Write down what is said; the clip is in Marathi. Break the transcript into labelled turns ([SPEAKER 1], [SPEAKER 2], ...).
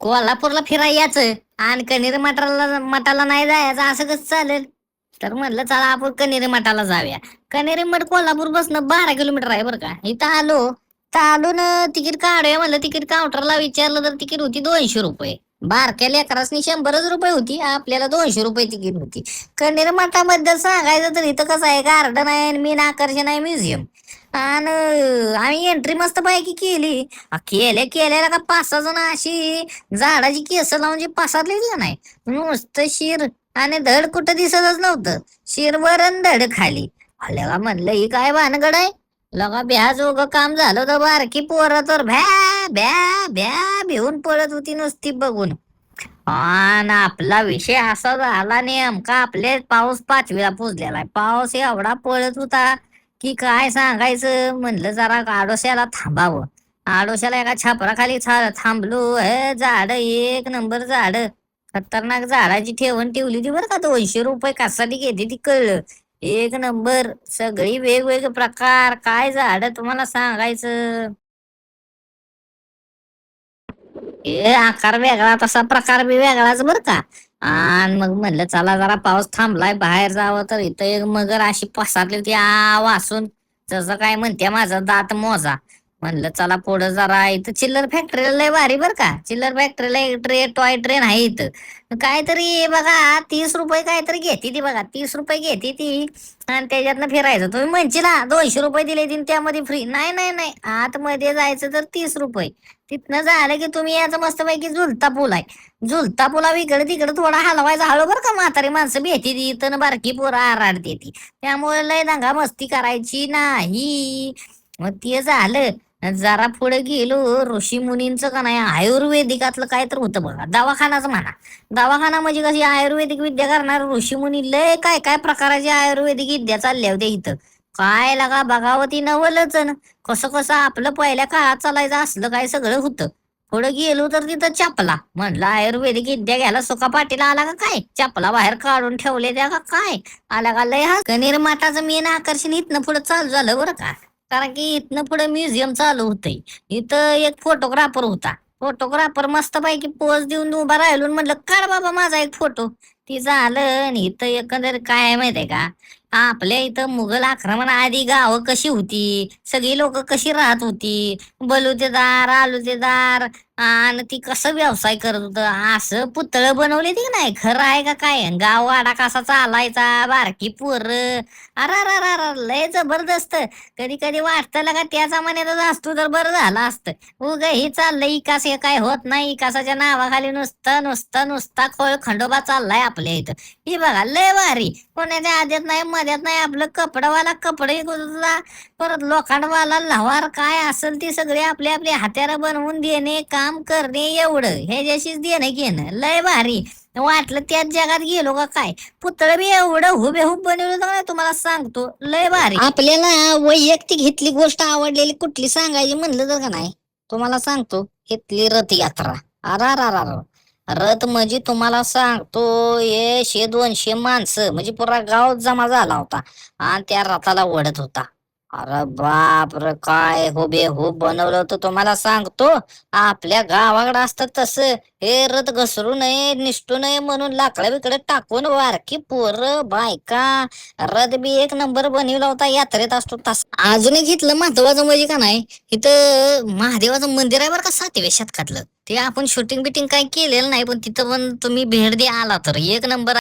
[SPEAKER 1] कोल्हापूरला फिरायचं. आणि कनेरी मठाला मठाला नाही जायचं असं कसं चालेल? तर म्हणलं चला आपण कणेरी मठाला जाऊया. कणेरी मठ कोल्हापूर बसणं बारा किलोमीटर आहे बरं का. इथं आलो. तर आलो ना तिकीट काढूया म्हणलं. तिकीट काउंटरला विचारलं तर तिकीट होती दोनशे रुपये. बारक्या लेकरासनी शंभरच रुपये होती आपल्याला दोनशे रुपये तिकीट होती. कणेरी मठाबद्दल सांगायचं तर इथं कसं आहे गार्डन आहे मेन आकर्षण आहे म्युझियम. आणि आम्ही एंट्री मस्त पैकी केली केल्या केल्याला का पाच सहा जण अशी झाडाची केस लावून जी पासातलीच नाही. नुसतं शिर आणि धड कुठं दिसतच नव्हतं. शिर वरण धड खाली. आल्या म्हणलं ही काय भानगड आहे? लगा भ्या जोग काम झालं तर बारकी पोरं तर. भ्या भ्या भ्या भिवून पळत होती नुसती बघून. आणि आपला विषय असा झाला नेमका आपले पाऊस पाचवीला पुजलेला आहे. पाऊस एवढा पळत होता. की काय सांगायचं? म्हणलं जरा आडोश्याला थांबावं. आडोश्याला एका छापराखाली थांबलो. हे झाड एक नंबर झाड. खतरनाक झाडाची ठेवण ठेवली होती बरं का. दोनशे रुपये कासाठी घेते ती कळलं. एक नंबर. सगळी वेगवेगळे प्रकार. काय झाड तुम्हाला सांगायचं? ए आकार वेगळा तसा प्रकार बी वेगळाच बर का. आणि मग म्हणलं चला जरा पाऊस थांबलाय बाहेर जावं तर इथं एक मगर अशी पसारली होती. आ वासून. जसं काय म्हणते माझा दात मोजा. म्हणलं चला पुढं जरा इथं चिल्लर फॅक्टरीला लय भारी बर का. चिल्लर फॅक्टरीला एक ट्रे टॉय ट्रेन आहे इथं. काहीतरी बघा तीस रुपये काहीतरी घेते ती बघा. तीस रुपये घेते ती आणि त्याच्यातनं फिरायचं. तुम्ही म्हणशील ना दोनशे रुपये दिले तीन त्यामध्ये फ्री नाही नाही नाही. आतमध्ये जायचं तर तीस रुपये. तिथनं झालं की तुम्ही याचं मस्तपैकी झुलता पूल आहे. झुलता पुला इकडे तिकडे थोडा हलवायचा हळू बरं का म्हातारी माणसं भेटी ती इथं बारकी पोरं आराडते ती. त्यामुळे लय दंगा मस्ती करायची नाही. मग ते झालं. जरा पुढे गेलो ऋषी मुनींचं का नाही आयुर्वेदिकातलं काय तर होतं बघा. दवाखानाच म्हणा. दवाखाना म्हणजे कशी आयुर्वेदिक विद्या करणार ऋषी मुनी लय काय काय प्रकाराची आयुर्वेदिक विद्या चालल्या होत्या इथं. काय लगा बघावती नवलच कसं कसं आपलं पहिल्या काळात चालायचं असलं काय सगळं होतं. पुढे गेलो तर तिथं चपला. म्हणलं आयुर्वेदिक विद्या घ्यायला सुका पाटीला आला का काय? चपला बाहेर काढून ठेवले त्या का काय? आला का लय हा निर्माताचं मेन आकर्षण इथनं पुढे चालू झालं बरं का. कारण की इथनं पुढे म्युझियम चालू होतंय. इथं एक फोटोग्राफर होता. फोटोग्राफर मस्त पैकी पोज देऊन उभा राहिलो म्हणलं काढ बाबा माझा एक फोटो ती झालं आणि इथं एकंदर काय माहितीये का? आपल्या इथं मुघल आक्रमण आधी गावं कशी होती? सगळी लोक कशी राहत होती? बलुतेदार आलुतेदार आणि ती कसं व्यवसाय करत होतं? असं पुतळं बनवले ती नाही? खरं आहे का काय? गाव वाडा कसा चालायचा? बारकी पोर. अर लय जबरदस्त. कधी कधी वाटतं का त्याचा जमान्यातच असतो तर बरं झालं असतं. उग हे चाललंय इकास हे काय होत नाही. इकासाच्या नावाखाली नुसतं नुसतं नुसता खोळ खंडोबा चाललाय आपल्या इथं. ही बघा लय भारी. कोणाच्या आद्यात नाही मध्यात नाही. आपलं कपडवाला कपडे परत लोखंडवाला लवार काय असेल ती सगळी आपली आपली हत्यारं बनवून देणे काम करणे एवढं. ह्याच्याशीच देणं घेणं लय भारी. वाटलं त्याच जगात गेलो का काय? पुतळं बी एवढं हुबेहूब बनवलं ना तुम्हाला सांगतो लय भारी. आपल्याला वैयक्तिक घेतली गोष्ट आवडलेली कुठली सांगायची म्हणलं तर का नाही? तुम्हाला सांगतो इथली रथयात्रा. अरा रथ म्हणजे तुम्हाला सांगतो हे शे दोनशे माणसं. म्हणजे पुरा गाव जमा झाला होता. आणि त्या रथाला ओढत होता. अरे बाप रे काय हुबे हुब बनवलं होतं तुम्हाला सांगतो. आपल्या गावाकडे असतं तसं. हे रथ घसरू नये निष्ठू नये म्हणून लाकडं बिकडं टाकून वारकी पोर बायका रथ बी एक नंबर बनवला होता यात्रेत असतो तस. अजून एक इथलं महत्वाचं म्हणजे का नाही इथं महादेवाचं मंदिर आहे बरं का सातव्या शतकातलं. ते आपण शूटिंग बिटिंग काही केलेलं नाही पण तिथं पण तुम्ही भेट द्या आला तर. एक नंबर